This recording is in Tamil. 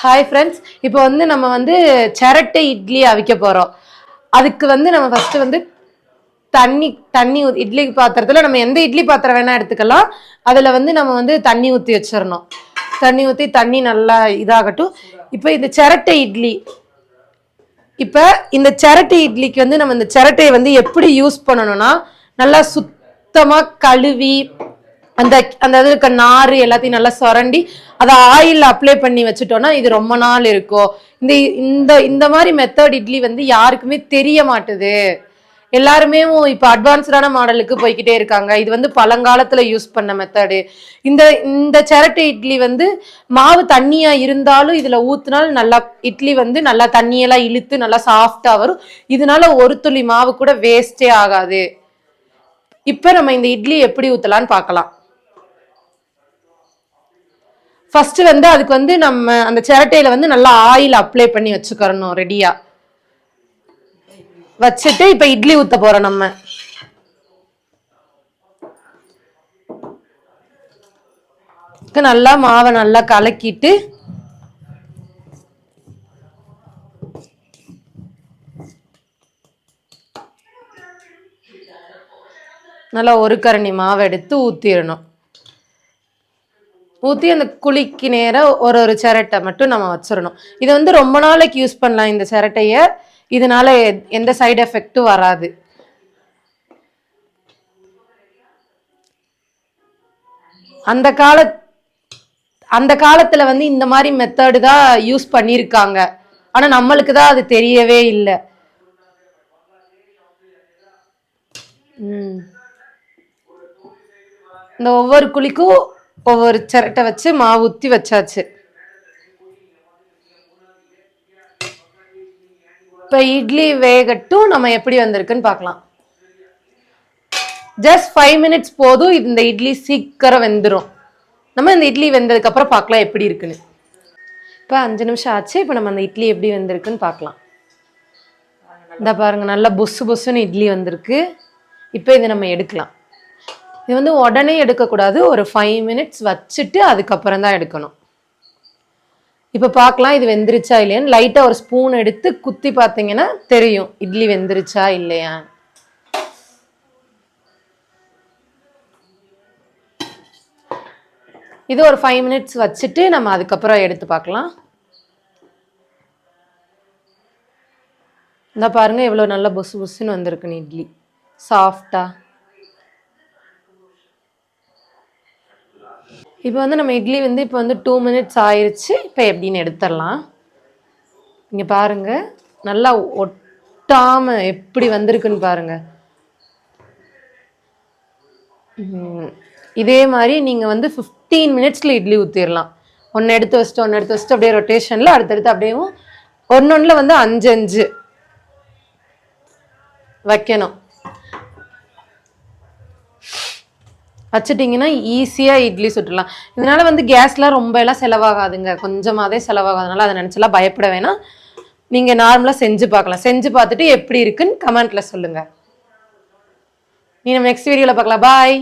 ஹாய் ஃப்ரெண்ட்ஸ் இப்போ வந்து நம்ம வந்து சிரட்டை இட்லி அவிக்க போகிறோம் அதுக்கு வந்து நம்ம ஃபஸ்ட்டு வந்து தண்ணி தண்ணி இட்லி பாத்திரத்தில் நம்ம எந்த இட்லி பாத்திரம் வேணால் எடுத்துக்கலாம். அதில் வந்து நம்ம வந்து தண்ணி ஊற்றி வச்சிடணும். தண்ணி ஊற்றி தண்ணி நல்லா இதாகட்டும். இப்போ இந்த சிரட்டை இட்லி இப்போ இந்த சிரட்டை இட்லிக்கு வந்து நம்ம இந்த சிரட்டையை வந்து எப்படி யூஸ் பண்ணணும்னா நல்லா சுத்தமாக கழுவி அந்த அந்த இது இருக்க நார் எல்லாத்தையும் நல்லா சுரண்டி அதை ஆயில் அப்ளை பண்ணி வச்சுட்டோம்னா இது ரொம்ப நாள் இருக்கும். இந்த இந்த இந்த மாதிரி மெத்தட் இட்லி வந்து யாருக்குமே தெரிய மாட்டுது. எல்லாருமே இப்போ அட்வான்ஸ்டான மாடலுக்கு போய்க்கிட்டே இருக்காங்க. இது வந்து பழங்காலத்தில் யூஸ் பண்ண மெத்தடு இந்த இந்த சிரட்டை இட்லி வந்து மாவு தண்ணியாக இருந்தாலும் இதில் ஊற்றினாலும் நல்லா இட்லி வந்து நல்லா தண்ணியெல்லாம் இழுத்து நல்லா சாஃப்டாக வரும். இதனால ஒரு துளி மாவு கூட வேஸ்டே ஆகாது. இப்போ நம்ம இந்த இட்லி எப்படி ஊற்றலான்னு பார்க்கலாம். ஃபஸ்ட்டு வந்து அதுக்கு வந்து நம்ம அந்த சிரட்டையில் வந்து நல்லா ஆயில் அப்ளை பண்ணி வச்சுக்கிறணும் ரெடியாக வச்சுட்டு இப்போ இட்லி ஊற்ற போகிறோம் நம்ம. நல்லா மாவை நல்லா கலக்கிட்டு நல்லா ஒரு கரண்டி மாவை எடுத்து ஊத்திடணும். ஊற்றி அந்த குழிக்கு நேராக ஒரு ஒரு சிரட்டை மட்டும் நம்ம வச்சிடணும். இது வந்து ரொம்ப நாளைக்கு யூஸ் பண்ணலாம் இந்த சிரட்டையை. இதனால எந்த சைடு எஃபெக்ட்டும் வராது. அந்த கால அந்த காலத்தில் வந்து இந்த மாதிரி மெத்தடு தான் யூஸ் பண்ணியிருக்காங்க. ஆனால் நம்மளுக்கு தான் அது தெரியவே இல்லை. இந்த ஒவ்வொரு குழிக்கும் ஒவ்வொரு சிரட்டை வச்சு மாவு ஊற்றி வச்சாச்சு. இப்போ இட்லி வேகட்டும் நம்ம எப்படி வந்திருக்குன்னு பார்க்கலாம். ஜஸ்ட் ஃபைவ் மினிட்ஸ் போதும் இந்த இட்லி சீக்கிரம் வெந்துடும் நம்ம இந்த இட்லி வெந்ததுக்கு அப்புறம் பார்க்கலாம் எப்படி இருக்குன்னு. இப்போ அஞ்சு நிமிஷம் ஆச்சு இப்போ நம்ம அந்த இட்லி எப்படி வெந்திருக்குன்னு பார்க்கலாம். இந்த பாருங்க நல்லா பொசு பொசுன்னு இட்லி வந்திருக்கு. இப்போ இதை நம்ம எடுக்கலாம். இது வந்து உடனே எடுக்கக்கூடாது. ஒரு ஃபைவ் மினிட்ஸ் வச்சுட்டு அதுக்கப்புறம் தான் எடுக்கணும். இப்போ பார்க்கலாம் இது வெந்துருச்சா இல்லையான்னு. லைட்டாக ஒரு ஸ்பூன் எடுத்து குத்தி பார்த்தீங்கன்னா தெரியும். இட்லி வெந்துருச்சா இல்லையா? இது ஒரு ஃபைவ் மினிட்ஸ் வச்சுட்டு நம்ம அதுக்கப்புறம் எடுத்து பார்க்கலாம். இந்த பாருங்கள் எவ்வளோ நல்லா பொசு புசுன்னு வந்திருக்குன்னு இட்லி. சாஃப்டாக இப்போ வந்து நம்ம இட்லி வந்து இப்போ வந்து டூ மினிட்ஸ் ஆயிடுச்சு இப்போ எப்படின்னு எடுத்துடலாம். இங்கே பாருங்கள் நல்லா ஒட்டாமல் எப்படி வந்திருக்குன்னு பாருங்கள் இதே மாதிரி நீங்கள் வந்து ஃபிஃப்டீன் மினிட்ஸில் இட்லி ஊற்றிடலாம் ஒன்று எடுத்து வச்சுட்டு ஒன்று எடுத்து வச்சுட்டு அப்படியே ரொட்டேஷனில் அடுத்தடுத்து அப்படியேவும் ஒன்றில் வந்து அஞ்சு அஞ்சு. வைக்கணும். வச்சுட்டிங்கன்னா ஈஸியாக இட்லி சுட்டுலாம் இதனால் வந்து கேஸ்லாம் ரொம்ப எல்லாம் செலவாகாதுங்க. கொஞ்சமாகவே செலவாகாதனால அதை நினச்சலாம் பயப்பட வேணாம். நீங்கள் நார்மலாக செஞ்சு பார்க்கலாம். செஞ்சு பார்த்துட்டு எப்படி இருக்குன்னு கமெண்ட்டில் சொல்லுங்கள் நீ நம்ம நெக்ஸ்ட் வீடியோவில் பார்க்கலாம். பாய்